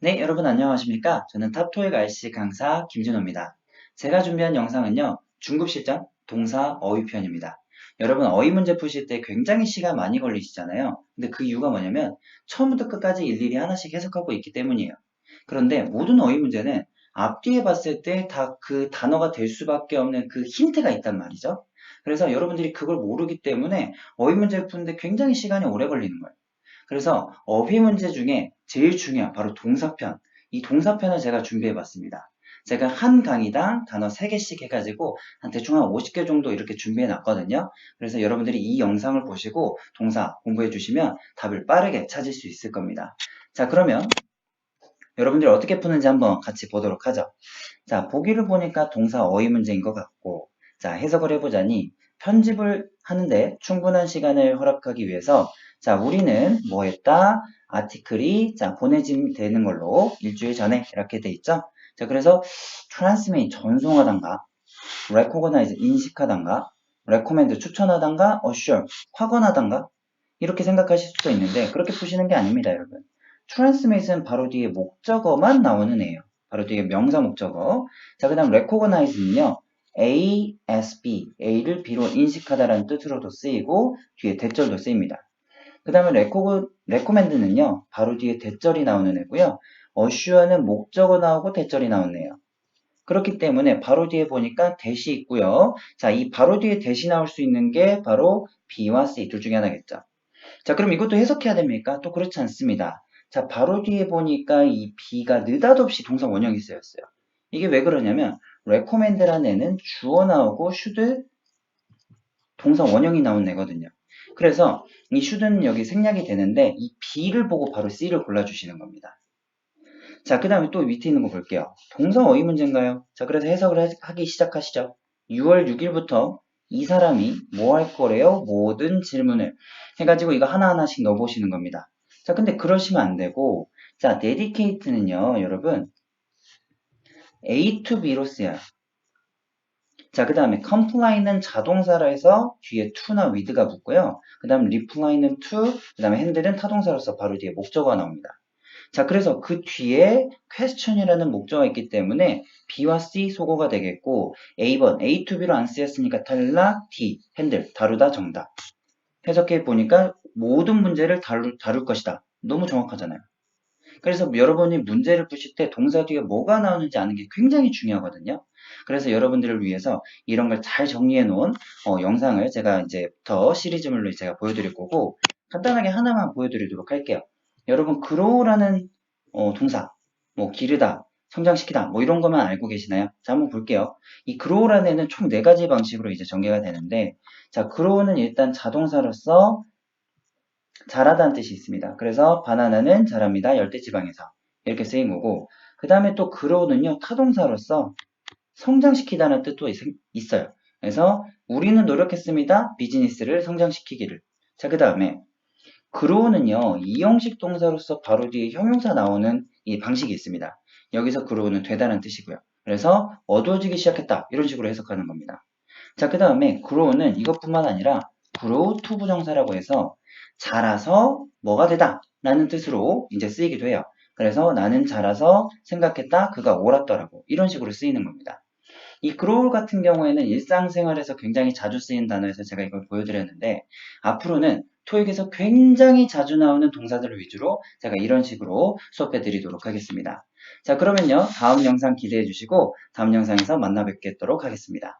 네, 여러분 안녕하십니까? 저는 탑토익 RC 강사 김진호입니다. 제가 준비한 영상은요, 중급 실전 동사 어휘 편입니다. 여러분 어휘 문제 푸실 때 굉장히 시간 많이 걸리시잖아요. 근데 그 이유가 뭐냐면 처음부터 끝까지 일일이 하나씩 해석하고 있기 때문이에요. 그런데 모든 어휘 문제는 앞뒤에 봤을 때 다 그 단어가 될 수밖에 없는 그 힌트가 있단 말이죠. 그래서 여러분들이 그걸 모르기 때문에 어휘 문제를 푸는데 굉장히 시간이 오래 걸리는 거예요. 그래서 어휘 문제 중에 제일 중요한 바로 동사편. 이 동사편을 제가 준비해 봤습니다. 제가 한 강의당 단어 3개씩 해가지고 한 대충 한 50개 정도 이렇게 준비해 놨거든요. 그래서 여러분들이 이 영상을 보시고 동사 공부해 주시면 답을 빠르게 찾을 수 있을 겁니다. 자, 그러면 여러분들이 어떻게 푸는지 한번 같이 보도록 하죠. 자, 보기를 보니까 동사 어휘 문제인 것 같고, 자, 해석을 해보자니 편집을 하는데 충분한 시간을 허락하기 위해서 자, 우리는 뭐 했다? 아티클이 자, 보내지되는 걸로 일주일 전에 이렇게 돼 있죠? 자, 그래서 transmit 전송하단가, recognize 인식하단가, recommend 추천하단가, assure 확언하단가 이렇게 생각하실 수도 있는데 그렇게 푸시는 게 아닙니다, 여러분. transmit은 바로 뒤에 목적어만 나오는 애예요. 바로 뒤에 명사 목적어. 자, 그 다음 recognize는요. A, S, B, A를 B로 인식하다라는 뜻으로도 쓰이고 뒤에 대절도 쓰입니다. 그 다음에 레코, 레코멘드는요, 바로 뒤에 대절이 나오는 애고요. 어슈어는 목적어 나오고 대절이 나오네요. 그렇기 때문에 바로 뒤에 보니까 대시 있고요. 자, 이 바로 뒤에 대시 나올 수 있는 게 바로 B와 C 둘 중에 하나겠죠. 자, 그럼 이것도 해석해야 됩니까? 또 그렇지 않습니다. 자, 바로 뒤에 보니까 이 B가 느닷없이 동사 원형이 쓰였어요. 이게 왜 그러냐면 recommend라는 애는 주어 나오고 should 동사 원형이 나온 애거든요. 그래서 이 should는 여기 생략이 되는데 이 B를 보고 바로 C를 골라주시는 겁니다. 자, 그 다음에 또 밑에 있는 거 볼게요. 동사 어휘 문제인가요? 자, 그래서 해석을 하기 시작하시죠. 6월 6일부터 이 사람이 뭐 할 거래요? 모든 질문을 해가지고 이거 하나하나씩 넣어보시는 겁니다. 자, 근데 그러시면 안 되고, 자, dedicate는요, 여러분, A to B로 쓰여요. 자, 그 다음에 comply는 자동사로 해서 뒤에 to나 with가 붙고요. 그 다음 reply는 to, 그 다음에 handle은 타동사로서 바로 뒤에 목적어가 나옵니다. 자, 그래서 그 뒤에 question이라는 목적어가 있기 때문에 B와 C 소거가 되겠고 A번 A to B로 안 쓰였으니까 탈락 D, handle, 다루다 정답. 해석해 보니까 모든 문제를 다룰, 다룰 것이다. 너무 정확하잖아요. 그래서 여러분이 문제를 푸실 때 동사 뒤에 뭐가 나오는지 아는 게 굉장히 중요하거든요. 그래서 여러분들을 위해서 이런 걸 잘 정리해 놓은 어, 영상을 제가 이제부터 시리즈물로 제가 보여드릴 거고 간단하게 하나만 보여드리도록 할게요. 여러분 grow라는 어, 동사 뭐 기르다 성장시키다 뭐 이런 것만 알고 계시나요? 자 한번 볼게요. 이 grow라는 애는 총 네 가지 방식으로 이제 전개가 되는데 자 grow는 일단 자동사로서 자라다는 뜻이 있습니다. 그래서 바나나는 자랍니다. 열대지방에서 이렇게 쓰인 거고 그 다음에 또 grow는요 타동사로서 성장시키다는 뜻도 있, 어요 그래서 우리는 노력했습니다. 비즈니스를 성장시키기를. 자, 그 다음에 grow는요. 이형식 동사로서 바로 뒤에 형용사 나오는 이 방식이 있습니다. 여기서 grow는 되다는 뜻이고요. 그래서 어두워지기 시작했다. 이런 식으로 해석하는 겁니다. 자, 그 다음에 grow는 이것뿐만 아니라 grow to 부정사라고 해서 자라서 뭐가 되다 라는 뜻으로 이제 쓰이기도 해요. 그래서 나는 자라서 생각했다. 그가 옳았더라고. 이런 식으로 쓰이는 겁니다. 이 grow 같은 경우에는 일상생활에서 굉장히 자주 쓰이는 단어에서 제가 이걸 보여드렸는데 앞으로는 토익에서 굉장히 자주 나오는 동사들을 위주로 제가 이런 식으로 수업해 드리도록 하겠습니다. 자 그러면요 다음 영상 기대해 주시고 다음 영상에서 만나 뵙겠도록 하겠습니다.